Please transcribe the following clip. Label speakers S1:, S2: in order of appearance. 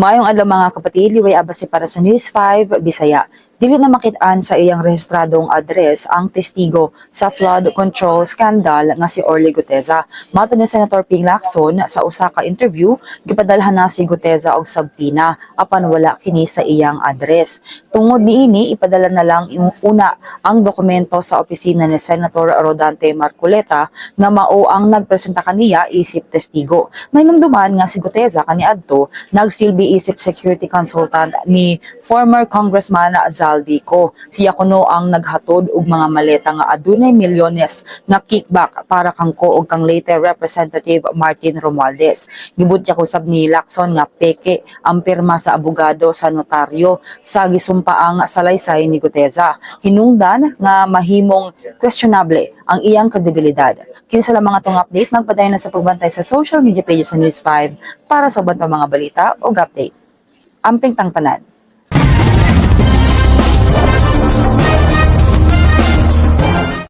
S1: Mayong adlaw mga kapatid, liway abase para sa News 5 Bisaya. Dili na makitaan sa iyang rehistradong address ang testigo sa flood control scandal nga si Orly Guteza. Mato ni Senator Ping Lacson sa usa ka interview, gipadalhan na si Guteza og sabpina apan wala kini sa iyang address. Tungod niini ipadala na lang yung una ang dokumento sa opisina ni Senator Rodante Marculeta nga mao ang nagpresenta kaniya isip testigo. May namduman nga si Guteza kaniadto nagsilbi isip security consultant ni former Congressman Zaldico. Siya kuno ang naghatod og mga maleta nga adunay milyones nga kickback para kangko og kang later Representative Martin Romualdez. Gibutya ko sab ni Lacson nga peke ang pirma sa abogado sa notaryo sa gisumpaang salaysay ni Guteza. Hinungdan nga mahimong questionable ang iyang kredibilidad. Kini sa mga tong update, magpadayon na sa pagbantay sa social media pages sa News 5 para sa uban pa mga balita o update. Amping tangtanan.